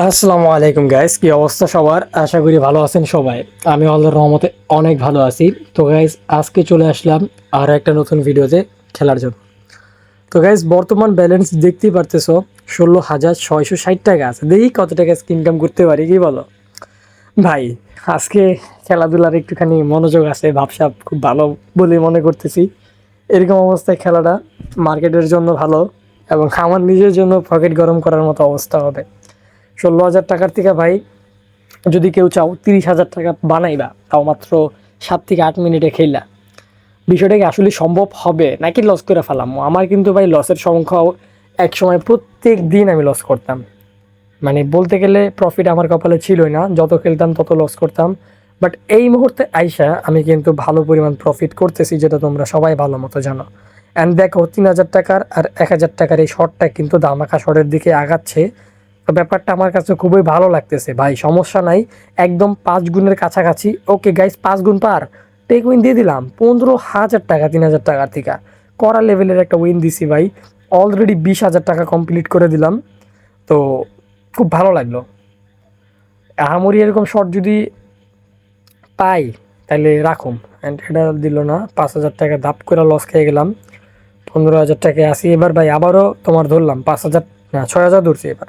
আসসালামু আলাইকুম গাইস কি অবস্থা সবার? আশা করি ভালো আছেন সবাই। আমি আল্লাহর রহমতে অনেক ভালো আছি। তো গাইস আজকে চলে আসলাম আর একটা নতুন ভিডিওতে খেলার জন্য। তো গাইস বর্তমান ব্যালেন্স দেখতেই পারতেছো ষোলো হাজার ছয়শো ষাট টাকা আছে। দেখি কত টাকা ইনকাম করতে পারি, কি বলো? ভাই, আজকে খেলাধুলার একটুখানি মনোযোগ আছে, ভাবসাব খুব ভালো বলে মনে করতেছি। এরকম অবস্থায় খেলাটা মার্কেটের জন্য ভালো এবং আমার নিজের জন্য পকেট গরম করার মতো অবস্থা হবে। ষোলো হাজার টাকার থেকে ভাই, যদি কেউ চাও তিরিশ হাজার টাকা বানাইবা, তাও মাত্র সাত থেকে আট মিনিটে খেললা বিষয়টা কি আসলে সম্ভব হবে? নাকি লস করে ফেলাম? আমার কিন্তু ভাই লসের সংখ্যাও এক সময় প্রত্যেক দিন আমি লস করতাম। মানে বলতে গেলে প্রফিট আমার কপালে ছিলই না, যত খেলতাম তত লস করতাম। বাট এই মুহূর্তে আইসা আমি কিন্তু ভালো পরিমাণ প্রফিট করতেছি, যেটা তোমরা সবাই ভালো মতো জানো। অ্যান্ড দেখো, তিন হাজার টাকার আর এক হাজার টাকার এই শর্টটা কিন্তু দামাখা শর্টের দিকে আগাচ্ছে। তো ব্যাপারটা আমার কাছে খুবই ভালো লাগতেছে। ভাই, সমস্যা নাই, একদম পাঁচ গুণের কাছাকাছি। ওকে গাইস পাঁচ গুণ পার। টেক উইন দিয়ে দিলাম, পনেরো হাজার টাকা, তিন হাজার টাকার থেকে। করা লেভেলের একটা উইন দিছি ভাই। অলরেডি বিশ হাজার টাকা কমপ্লিট করে দিলাম। তো খুব ভালো লাগল। আহামরি এরকম শর্ট যদি পাই, তাহলে রাখুন। অ্যান্ড এটা দিল না, পাঁচ হাজার টাকা দাপ করে লস খেয়ে গেলাম। পনেরো হাজার টাকা আসি। এবার ভাই, আবারও তোমার ধরলাম, পাঁচ হাজার, না, ছয় হাজার ধরছি এবার।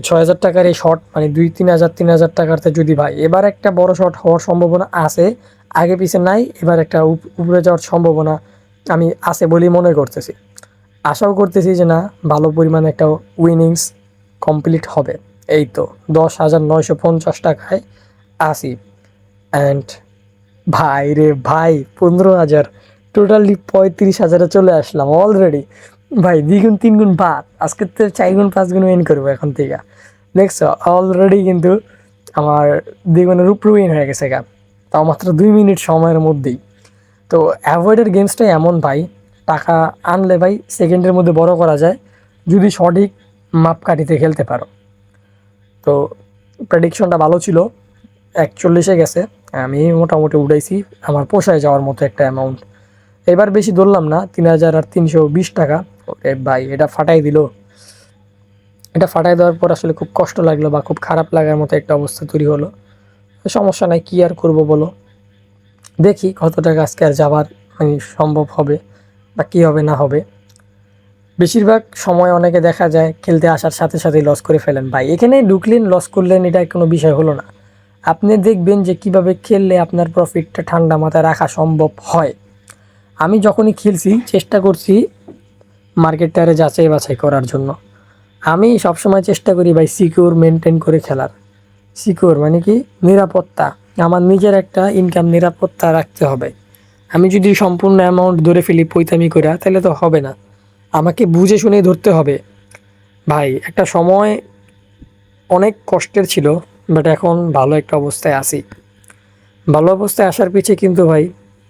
ছয় হাজার টাকার এই শর্ট মানে দুই, তিন হাজার তিন হাজার টাকারতে যদি ভাই, এবার একটা বড় শর্ট হওয়ার সম্ভাবনা আছে, আগে পিছে নাই, এবার একটা উপ- উপরে যাওয়ার সম্ভাবনা আমি আছে বলেই মনে করতেছি। আশাও করতেছি যে না, ভালো পরিমাণে একটা উইনিংস কমপ্লিট হবে। এই তো, দশ হাজার নয়শো পঞ্চাশ টাকায় আসি অ্যান্ড ভাই রে ভাই, পনেরো হাজার টোটালি পঁয়ত্রিশ হাজারে চলে আসলাম অলরেডি ভাই দ্বিগুণ তিন গুণ বাদ। আজকে তো চার গুণ, পাঁচ গুণ উইন করব এখন থেকে। দেখছ অলরেডি কিন্তু আমার দ্বিগুণের উপরে উইন হয়ে গেছে গা। তাও মাত্র দুই মিনিট সময়ের মধ্যেই। তো অ্যাভয়েডের গেমসটাই এমন ভাই, টাকা আনলে ভাই সেকেন্ডের মধ্যে বড় করা যায়, যদি সঠিক মাপকাঠিতে খেলতে পারো। তো প্রেডিকশনটা ভালো ছিল, একচল্লিশে গেছে। আমি মোটামুটি উঠাইছি আমার পোষায় যাওয়ার মতো একটা অ্যামাউন্ট এবার বেশি ধরলাম না, তিন হাজার আর তিনশো বিশ টাকা। ভাই, এটা ফাটাই দিল। এটা ফাটাই দেওয়ার পর আসলে খুব কষ্ট লাগল বা খুব খারাপ লাগার মতো একটা অবস্থা তৈরি হলো। সমস্যা নাই, কী আর করব বলো? দেখি কত টাকা আজকে আর যাওয়ার মানে সম্ভব হবে বা কী হবে না হবে। বেশিরভাগ সময় অনেকে দেখা যায় খেলতে আসার সাথে সাথে লস করে ফেলেন। ভাই, এখানে ঢুকলেন লস করলেন, এটা কোনো বিষয় হলো না। আপনি দেখবেন যে কীভাবে খেললে আপনার প্রফিটটা ঠান্ডা মাথায় রাখা সম্ভব হয়। আমি যখনই খেলছি, চেষ্টা করছি মার্কেটটারে যাচাই বাছাই করার জন্য। আমি সবসময় চেষ্টা করি ভাই সিকিউর মেনটেন করে খেলার সিকিউর মানে কি? নিরাপত্তা। আমার নিজের একটা ইনকাম নিরাপত্তা রাখতে হবে। আমি যদি সম্পূর্ণ অ্যামাউন্ট ধরে ফেলি পৈতামি করে তাহলে তো হবে না। আমাকে বুঝে শুনে ধরতে হবে। ভাই, একটা সময় অনেক কষ্টের ছিল বাট এখন ভালো একটা অবস্থায় আসি ভালো অবস্থায় আসার পিছে কিন্তু ভাই,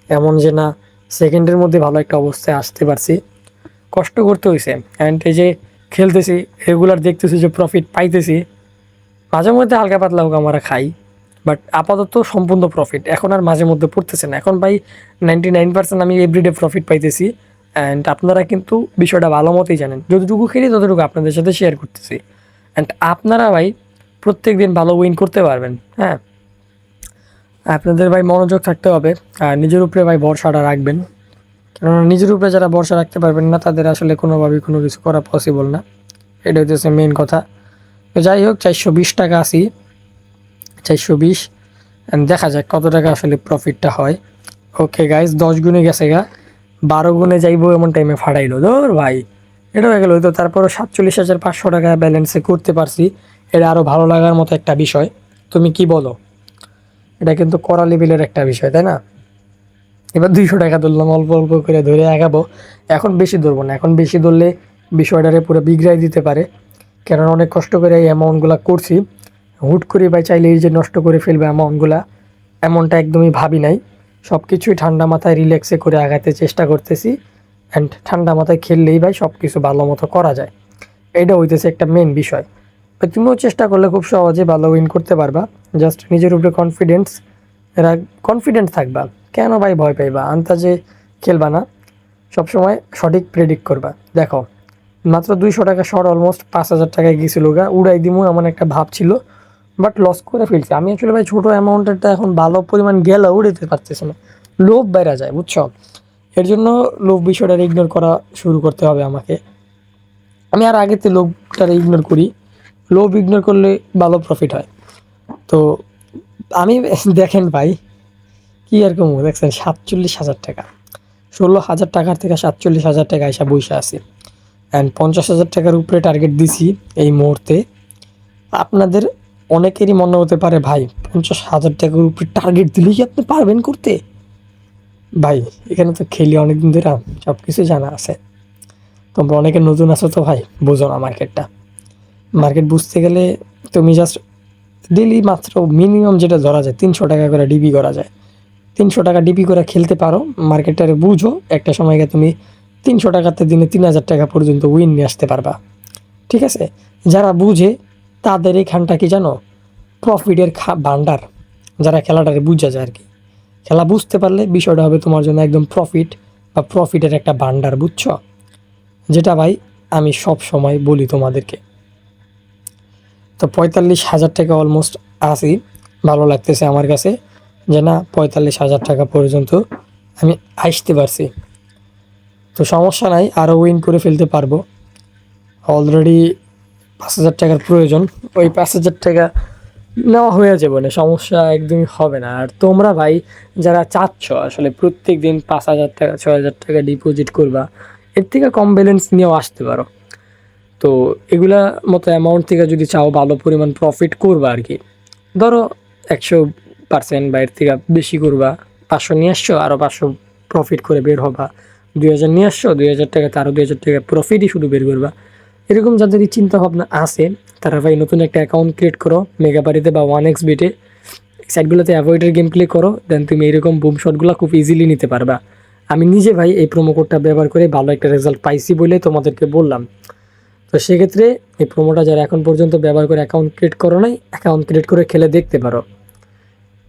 এমন যে না সেকেন্ডের মধ্যে ভালো একটা অবস্থায় আসতে পারছি। কষ্ট করতে হয়েছে অ্যান্ড এই যে খেলতেছি রেগুলার দেখতেছি যে প্রফিট পাইতেছি, মাঝে মধ্যে হালকা পাতলা হোক আমরা খাই বাট আপাতত সম্পূর্ণ প্রফিট এখন আর মাঝে মধ্যে পড়তেছে না। এখন ভাই নাইনটি নাইন পার্সেন্ট আমি এভরিডে প্রফিট পাইতেছি। অ্যান্ড আপনারা কিন্তু বিষয়টা ভালো মতোই জানেন। যতটুকু খেলি ততটুকু আপনাদের সাথে শেয়ার করতেছি। অ্যান্ড আপনারা ভাই প্রত্যেক দিন ভালো উইন করতে পারবেন। হ্যাঁ? আপনাদের ভাই মনোযোগ থাকতে হবে। আর নিজের উপরে ভাই ভরসাটা রাখবেন। কেননা নিজের উপরে যারা ভরসা রাখতে পারবেন না, তাদের আসলে কোনোভাবেই কোনো কিছু করা পসিবল না। এটা হচ্ছে মেন কথা। তো যাই হোক, চারশো বিশ টাকা আসি চারশো বিশ দেখা যাক কত টাকা আসলে প্রফিটটা হয়। ওকে গাইজ দশ গুণে গেছে গা। বারো গুণে যাইবো এমন টাইমে ফাটাইলো ধর ভাই, এটা হয়ে গেলো। তো তারপরও সাতচল্লিশ হাজার পাঁচশো টাকা ব্যালেন্সে করতে পারছি। এটা আরও ভালো লাগার মতো একটা বিষয়। তুমি কি বলো? এটা কিন্তু করা লেভেলের একটা বিষয়, তাই না? এবার দুইশো টাকা ধরলাম, অল্প অল্প করে ধরে আগাবো। এখন বেশি ধরবো না, এখন বেশি ধরলে বিষয়টারে পুরো বিগড়াই দিতে পারে। কেননা অনেক কষ্ট করে এই অ্যামাউন্টগুলো করছি। হুট করে ভাই চাইলে এই যে নষ্ট করে ফেলবে অ্যামাউন্টগুলো এমনটা একদমই ভাবি নাই। সব কিছুই ঠান্ডা মাথায় রিল্যাক্সে করে আগাতে চেষ্টা করতেছি। অ্যান্ড ঠান্ডা মাথায় খেললেই ভাই সব কিছু ভালো মতো করা যায়। এটা হইতেছে একটা মেন বিষয়। তুমিও চেষ্টা করলে খুব সহজে ভালো উইন করতে পারবা। জাস্ট নিজের উপরে কনফিডেন্স কনফিডেন্ট থাকবা। কেন ভাই ভয় পাইবা? আন্তাজে খেলবা না। সবসময় সঠিক প্রেডিক্ট করবা। দেখো, মাত্র দুইশো টাকা শর্ট অলমোস্ট পাঁচ হাজার টাকায় গিয়েছিল গা। উড়াই দিমু এমন একটা ভাব ছিল বাট লস করে ফেলছি। আমি অ্যাকচুয়ালি ভাই ছোটো অ্যামাউন্টেরটা এখন ভালো পরিমাণ গেলে উড়াতে পারতেছি না। লোভ বেড়া যায়, বুঝছ? এর জন্য লোভ বিষয়টা ইগনোর করা শুরু করতে হবে আমাকে। আমি আর আগেতে লোভটা ইগনোর করি। লোভ ইগনোর করলে ভালো প্রফিট হয়। তো আমি, দেখেন ভাই কি আর কমু? দেখছেন সাতচল্লিশ হাজার টাকা। ষোলো হাজার টাকার থেকে সাতচল্লিশ হাজার টাকা এসে বসে আছি। অ্যান্ড পঞ্চাশ হাজার টাকার উপরে টার্গেট দিছি এই মুহূর্তে। আপনাদের অনেকেরই মনে হতে পারে, ভাই, পঞ্চাশ হাজার টাকার উপরে টার্গেট দিলেই কি আপনি পারবেন করতে? ভাই, এখানে তো খেলি অনেকদিন ধরে সব কিছু জানা আছে। তোমরা অনেকে নতুন আছো তো ভাই, বোঝো না মার্কেটটা মার্কেট বুঝতে গেলে তুমি জাস্ট ডেলি মাত্র মিনিমাম যেটা ধরা যায়, তিনশো টাকা করে ডিবি করা যায়। তিনশো টাকা ডিপি করে খেলতে পারো। মার্কেটটারে বুঝো, একটা সময় গিয়ে তুমি তিনশো টাকাতে দিনে তিন হাজার টাকা পর্যন্ত উইন নিয়ে আসতে পারবা। ঠিক আছে? যারা বুঝে, তাদের এইখানটা কি জানো? প্রফিটের খা ভান্ডার যারা খেলাটারে বুঝা যায় আর কি খেলা বুঝতে পারলে বিষয়টা হবে তোমার জন্য একদম প্রফিট বা প্রফিটের একটা ভান্ডার বুঝছ? যেটা ভাই আমি সব সময় বলি তোমাদেরকে। তো পঁয়তাল্লিশ হাজার টাকা অলমোস্ট আসি ভালো লাগতেছে আমার কাছে। যে না, পঁয়তাল্লিশ হাজার টাকা পর্যন্ত আমি আসতে পারছি। তো সমস্যা নাই আরও উইন করে ফেলতে পারব। অলরেডি পাঁচ হাজার টাকার প্রয়োজন, ওই পাঁচ হাজার টাকা নেওয়া হয়ে যাবে না, সমস্যা একদমই হবে না। আর তোমরা ভাই, যারা চাচ্ছ আসলে প্রত্যেক দিন পাঁচ হাজার টাকা, ছয় হাজার টাকা ডিপোজিট করবা, এর থেকে কম ব্যালেন্স নিয়েও আসতে পারো। তো এগুলা মতো অ্যামাউন্ট থেকে যদি চাও ভালো পরিমাণ প্রফিট করবা আর কি, ধরো একশো পার্সেন্ট বা থেকে বেশি করবা, পাঁচশো নিয়ে আসছো আরও পাঁচশো প্রফিট করে বের হবা। দুই হাজার নিয়ে আসছো, দুই হাজার টাকাতে আরও দুই হাজার টাকা প্রফিটই শুধু বের করবা। এরকম যাদের চিন্তা ভাবনা আছে, তারা ভাই নতুন একটা অ্যাকাউন্ট ক্রিয়েট করো, মেগাবাড়িতে বা ওয়ান এক্স বিটে সাইটগুলোতে অ্যাভয়েডের গেম প্লে করো দেন তুমি এরকম বুম শটগুলো খুব ইজিলি নিতে পারবা। আমি নিজে ভাই এই প্রোমো কোডটা ব্যবহার করে ভালো একটা রেজাল্ট পাইছি বলে তোমাদেরকে বললাম। তো সেক্ষেত্রে এই প্রোমোটা যারা এখন পর্যন্ত ব্যবহার করে অ্যাকাউন্ট ক্রিয়েট করো নাই অ্যাকাউন্ট ক্রিয়েট করে খেলে দেখতে পারো।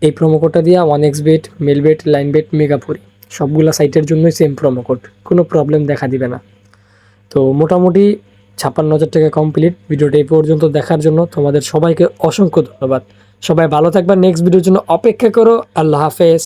এই প্রোমো কোডটা দিয়ে one x bet Melbet Linebet Megapari সবগুলো সাইটের জন্যই সেম প্রোমো কোড কোনো প্রবলেম দেখা দিবে না। তো মোটামুটি ছাপ্পান্ন হাজার টাকা কমপ্লিট ভিডিওটা এই পর্যন্ত দেখার জন্য তোমাদের সবাইকে অসংখ্য ধন্যবাদ। সবাই ভালো থাকবে নেক্সট ভিডিওর জন্য অপেক্ষা করো। আল্লাহ হাফেজ।